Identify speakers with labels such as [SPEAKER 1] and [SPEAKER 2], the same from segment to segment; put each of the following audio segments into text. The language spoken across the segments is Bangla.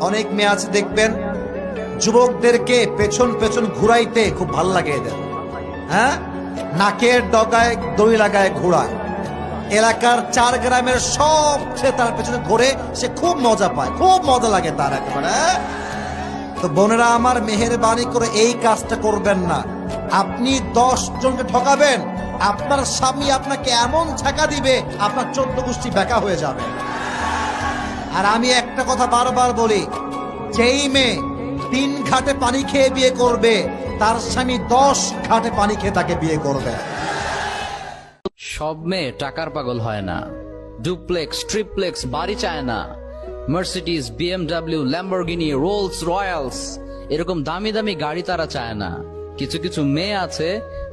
[SPEAKER 1] অনেক মেয়ে আছে দেখবেন, যুবকদেরকে পেছন পেছন ঘুরাইতে খুব ভালো লাগে এদের। হ্যাঁ? নাকের ডগায়, দড়ি লাগায় ঘোড়ায় এলাকার চার গ্রামের সব সে তার পেছনে ঘুরে, সে খুব মজা পায়, খুব মজা লাগে তার একেবারে হ্যাঁ? তো বোনেরা, আমার মেহেরবানি করে এই কাজটা করবেন না। আপনি দশ জনকে ঠকাবেন, আপনার স্বামী আপনাকে এমন ছাকা দিবে, আপনার চোদ্দ গোষ্ঠী বেকা হয়ে যাবে। আর আমি একটা কথা বারবার বলি, যেই মেয়ে তিন ঘাটে পানি খেয়ে বিয়ে করবে, তার স্বামী দশ ঘাটে পানি খেয়ে তাকে বিয়ে করবে।
[SPEAKER 2] সব মেয়ে টাকার পাগল হয় না। ডুপ্লেক্স, ট্রিপ্লেক্স, বাড়ি চায় না। Mercedes BMW, Lamborghini, Rolls Royals, এরকম দামি দামি গাড়ি তারা চায় না। কিছু কিছু মেয়ে আছে,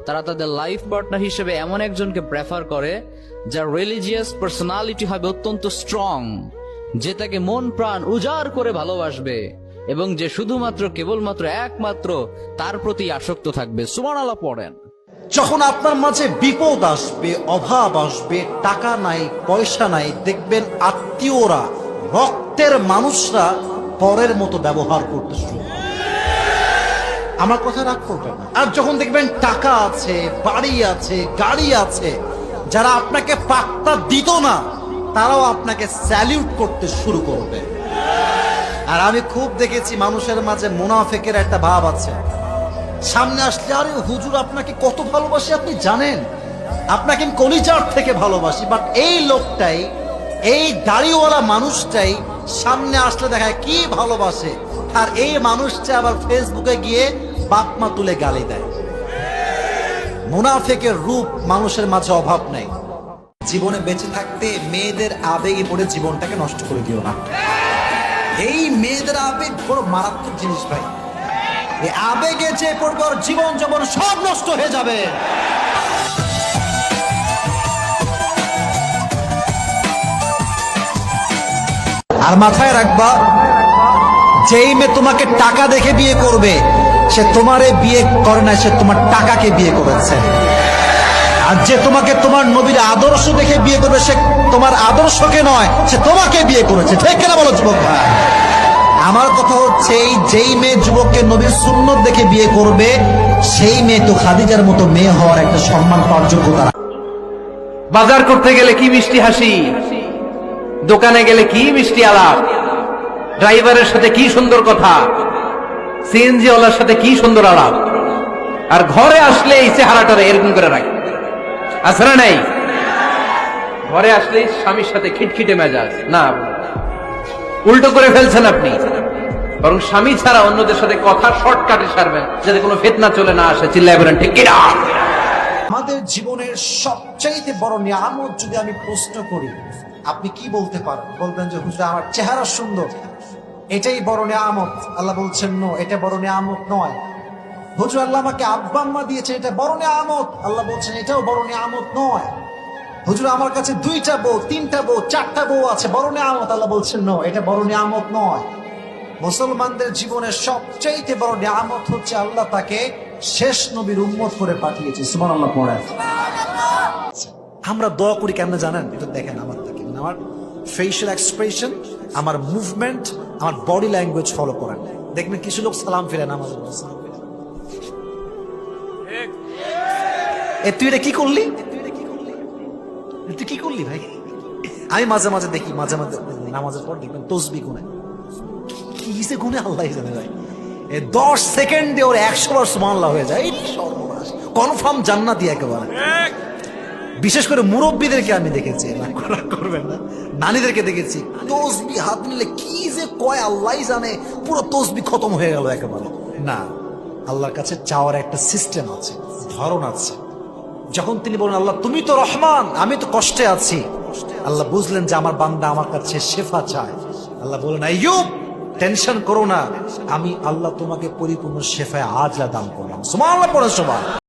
[SPEAKER 2] তারা তাদের লাইফ পার্টনার হিসেবে এমন একজনকে প্রেফার করে, যার রিলিজিয়াস পার্সোনালিটি হবে অত্যন্ত স্ট্রং যে তাকে মন প্রাণ উজাড় করে ভালোবাসবে এবং যে শুধুমাত্র কেবলমাত্র একমাত্র তার প্রতি আসক্ত থাকবে সুবহানাল্লাহ পড়েন
[SPEAKER 1] যখন আপনার মাঝে বিপদ আসবে, অভাব আসবে, টাকা নাই, পয়সা নাই, দেখবেন আত্মীয়রা, রক্তের মানুষরা পরের মতো ব্যবহার করতে শুরু। আমার কথা রাগ না। আর যখন দেখবেন টাকা আছে, বাড়ি আছে, গাড়ি আছে, যারা আপনাকে পাত্তা দিত না তারাও আপনাকে স্যালিউট করতে শুরু করবে। আর আমি খুব দেখেছি মানুষের মাঝে মুনাফেকের একটা ভাব আছে। সামনে আসলে, আরে হুজুর, আপনাকে কত ভালোবাসি আপনি জানেন? আপনাকে আমি কলিজার থেকে ভালোবাসি বাট এই লোকটাই, এই দাড়িওয়ালা মানুষটাই সামনে আসলে দেখায় কি ভালোবাসে। আর এই মানুষটা আবার ফেসবুকে গিয়ে বাপ মা তুলে গালি দেয়। মুনাফেকের রূপ মানুষের মাঝে অভাব নেই। জীবনে বেঁচে থাকতে মেয়েদের আবেগে পড়ে জীবনটাকে নষ্ট করে দিও না। এই মেয়েদের আবেগ বড় মারাত্মক জিনিস ভাই। এই আবেগে যে পড়বে ওর জীবন জীবন সব নষ্ট হয়ে যাবে। আর মাথায় রাখবা, যেই মেয়ে তোমাকে টাকা দেখে বিয়ে করবে, সে তোমারে বিয়ে করে না সে তোমার টাকাকে বিয়ে করেছে। আর যে তোমাকে তোমার নবীর আদর্শ দেখে বিয়ে করবে, সে তোমার আদর্শকে নয়, সে তোমাকে বিয়ে করেছে। ঠিক কেনা বলো যুবক ভাই? আমার কথা হচ্ছে, এই যেই মেয়ে যুবককে নবীর সুন্নত দেখে বিয়ে করবে, সেই মেয়ে তো খাদিজার মতো মেয়ে হওয়ার একটা সম্মান পাওয়ার যোগ্যতা
[SPEAKER 3] বাজার করতে গেলে কি মিষ্টি হাসি? দোকানে গেলে কি মিষ্টি আলাপ? ড্রাইভারের সাথে কি সুন্দর কথা? সিএনজি ওয়ালার সাথে কি সুন্দর আলাপ? আর ঘরে আসলে এই চেহারাটা এরকম করে রাখে। না নাই। ঘরে আসলে স্বামীর সাথে খিটখিটে মেজাজ। না, উল্টো করে ফেলছেন আপনি। বরং স্বামী ছাড়া অন্যদের সাথে কথা শর্টকাটে সারবেন, যাতে কোনো ফেতনা চলে না আসে। চিল্লায় বলেন, ঠিক
[SPEAKER 1] আমাদের জীবনের সবচাইতে বড় নিয়ামত যদি আমি প্রশ্ন করি, আপনি কি বলতে পারেন? বলবেন যে, হুজুর, আমার চেহারা সুন্দর। এটাই বড় নিয়ামত। আল্লাহ বলছেন, নো, এটা বড় নিয়ামত নয়। হুজুর আল্লাহ আমাকে আব্বা আম্মা দিয়েছে, এটা বড় নিয়ামত। আল্লাহ বলছেন, এটাও বড় নিয়ামত নয়। হুজুর আমার কাছে দুইটা বউ, তিনটা বউ, চারটা বউ আছে, বড় নিয়ামত। আল্লাহ বলছেন, নো, এটা বড় নিয়ামত নয়। মুসলমানদের জীবনের সবচাইতে বড় নিয়ামত হচ্ছে আল্লাহ তাকে শেষ নবীর উম্মত করে পাঠিয়েছে। সুমান আল্লাহ পড়ে আমরা দোয়া করি, কেমন জানেন? এটা দেখেন আমার থেকে মানে আমার ফেশিয়াল এক্সপ্রেশন আমার মুভমেন্ট আমার বডি ল্যাঙ্গুয়েজ ফলো করেন। দেখবেন কিছু লোক সালাম ফিরে নামাজের এ, তুই এটা কি করলি? তুই কি করলি ভাই? আমি মাঝে মাঝে দেখি, মাঝে মাঝে নামাজের পর দেখবেন তসবি গুনে। কিসে গুনে আল্লাহ জানে ভাই। এ, দশ সেকেন্ডে ওর একশো বার সুমাল্লাহ হয়ে যায়। কনফার্ম জান্নাতি একেবারে। বিশেষ করে মুরব্বীদেরকে আমি দেখেছি। করবেন না। নানীদেরকে দেখেছি। তসবি হাত নিলে কি যে কয় আল্লাহ জানে। পুরো তসবি খতম হয়ে গেল একেবারে। না, আল্লাহর কাছে চাওয়ার একটা সিস্টেম আছে, ধরন আছে। যখন তিনি বলেন, আল্লাহ, তুমি তো রহমান, আমি তো কষ্টে আছি। আল্লাহ বুঝলেন যে আমার বান্দা আমার কাছে শেফা চায়। আল্লাহ বলেন, আইয়ুব, টেনশন করো না, আমি আল্লাহ তোমাকে পরিপূর্ণ শেফায় আজলা দান করলাম। সুমান আল্লাহ পড়ে সবাই।